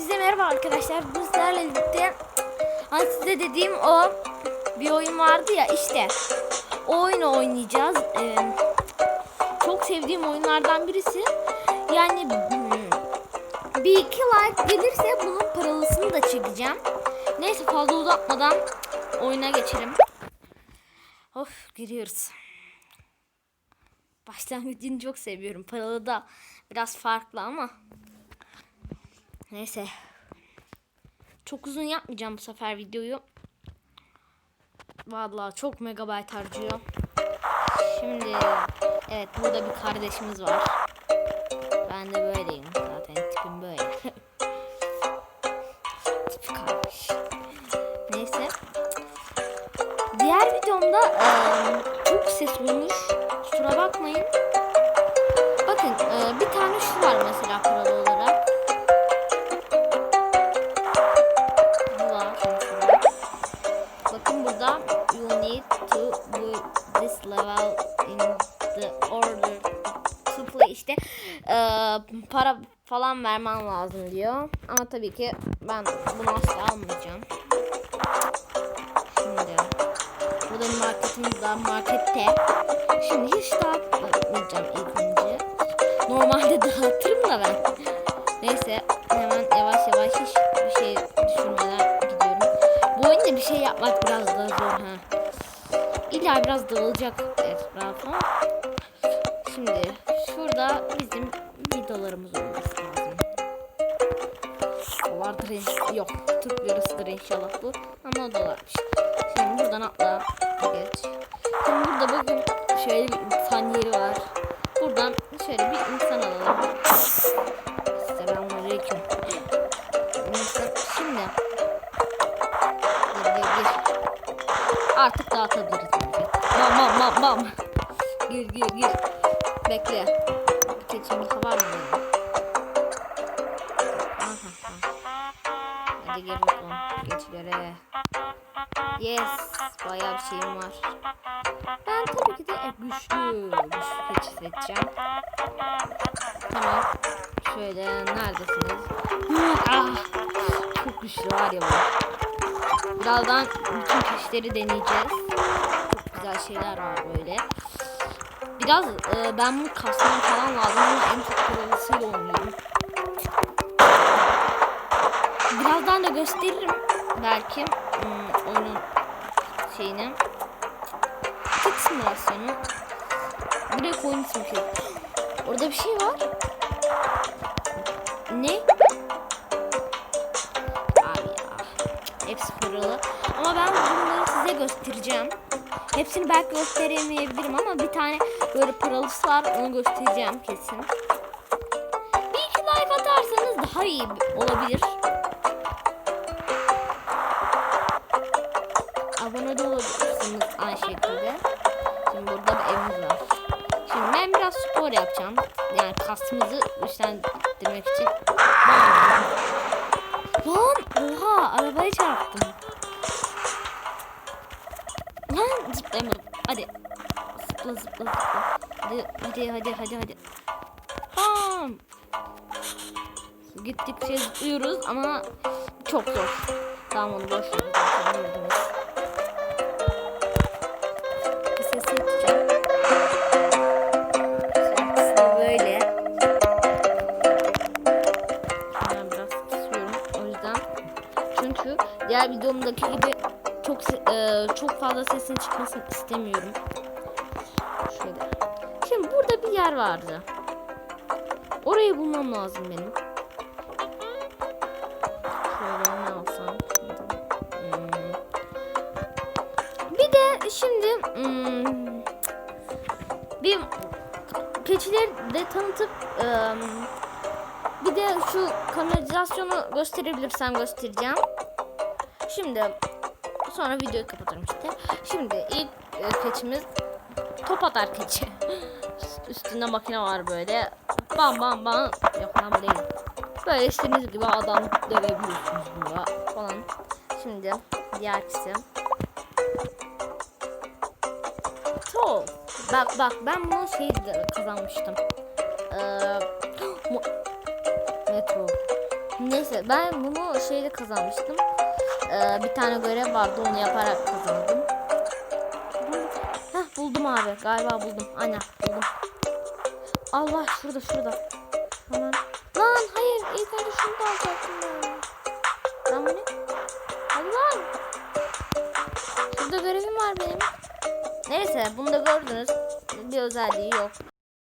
Hepinize merhaba arkadaşlar. Bu sizlerle birlikte hani size dediğim o bir oyun vardı ya işte. O oyunu oynayacağız. Ee, çok sevdiğim oyunlardan birisi. Yani hmm, bir iki like gelirse bunun paralısını da çekeceğim. Neyse fazla uzatmadan oyuna geçelim. Of giriyoruz. Başlangıcını çok seviyorum. Paralı da biraz farklı ama. Neyse. Çok uzun yapmayacağım bu sefer videoyu. Vallahi çok megabayt harcıyor. Şimdi evet burada bir kardeşimiz var. Ben de böyleyim zaten tipim böyle. Tip kardeş. Neyse. Diğer videomda eee, çok ses olmuş. Kusura bakmayın. Bakın eee, bir tane şu var mesela işte eee, para falan vermen lazım diyor. Ama tabii ki ben bunu asla almayacağım. Şimdi burada bir marketimiz var markette. Şimdi hiç dağıtmayacağım ilk önce. Normalde dağıtırım da ben. Neyse hemen yavaş yavaş hiç bir şey düşünmeden gidiyorum. Bu oyunda bir şey yapmak biraz daha zor ha. İlla biraz dağılacak etraf ama. Şimdi şurada bizim vidalarımız olması lazım. Dolardır in- yok Türk lirasıdır inşallah bu ama dolarmış. Şimdi buradan atla geç. Şimdi burada bakın şöyle bir insan yeri var. Buradan şöyle bir insan alalım. Selamünaleyküm. Şimdi gir gir gir. Artık dağıtabiliriz. Bam bam bam bam. Gir gir gir. Bekle. Keçimiz var mı? Aha, aha. Hadi gir bakalım geçilere. Yes. Bayağı bir şeyim var. Ben tabii ki de güçlü, güçlü keçi seçeceğim. Tamam. Şöyle neredesiniz? ah, çok güçlü var ya bu. Birazdan bütün keçileri deneyeceğiz. Çok güzel şeyler var böyle. Biraz e, ben bunu kasmam falan lazım ama en çok paralısıyla oynuyorum. Birazdan da gösteririm belki hmm, oyunun şeyini. Tık simülasyonu. Direkt oyun ismi şey. Orada bir şey var. Ne? Abi ya. Hepsi paralı. Ama ben bunları size göstereceğim. Hepsini belki gösteremeyebilirim ama bir tane böyle paralısı var onu göstereceğim kesin. Bir iki like atarsanız daha iyi olabilir. Abone de olabilirsiniz aynı şekilde. Şimdi burada bir evimiz var. Şimdi ben biraz spor yapacağım. Yani kasımızı güçlendirmek için. Lan oha arabaya çarptım. Zıplayamadım. Hadi. Zıpla zıpla zıpla. Hadi hadi hadi hadi hadi. Bam. Gittikçe zıplıyoruz ama çok zor. Tamam onu boş ver. Zaten gördünüz. Bu sesi yapacağım. Şarkısı böyle. Ben biraz kısıyorum. O yüzden. Çünkü diğer videomdaki gibi çok e, çok fazla sesin çıkmasını istemiyorum. Şöyle. Şimdi burada bir yer vardı. Orayı bulmam lazım benim. Şöyle ne alsam? Hmm. Bir de şimdi hmm, bir keçileri de tanıtıp bir de şu kanalizasyonu gösterebilirsem göstereceğim. Şimdi sonra videoyu kapatırım işte. Şimdi ilk e, keçimiz top atar keçi. Üstünde makine var böyle. Bam bam bam. Yok lan değil. Böyle istediğiniz gibi adam dövebiliyorsunuz bununla falan. Şimdi diğerkisi. Troll. Bak bak ben bunu şey kazanmıştım. Ee, metro. Neyse ben bunu şeyde kazanmıştım. Ee, bir tane görev vardı onu yaparak kazandım. Heh buldum abi galiba buldum. Aynen buldum. Allah şurada şurada. Hemen. Lan hayır ilk önce şunu da alacaktım ben. Lan bu ne? Hadi lan. Şurada görevim var benim. Neyse bunu da gördünüz. Bir özelliği yok.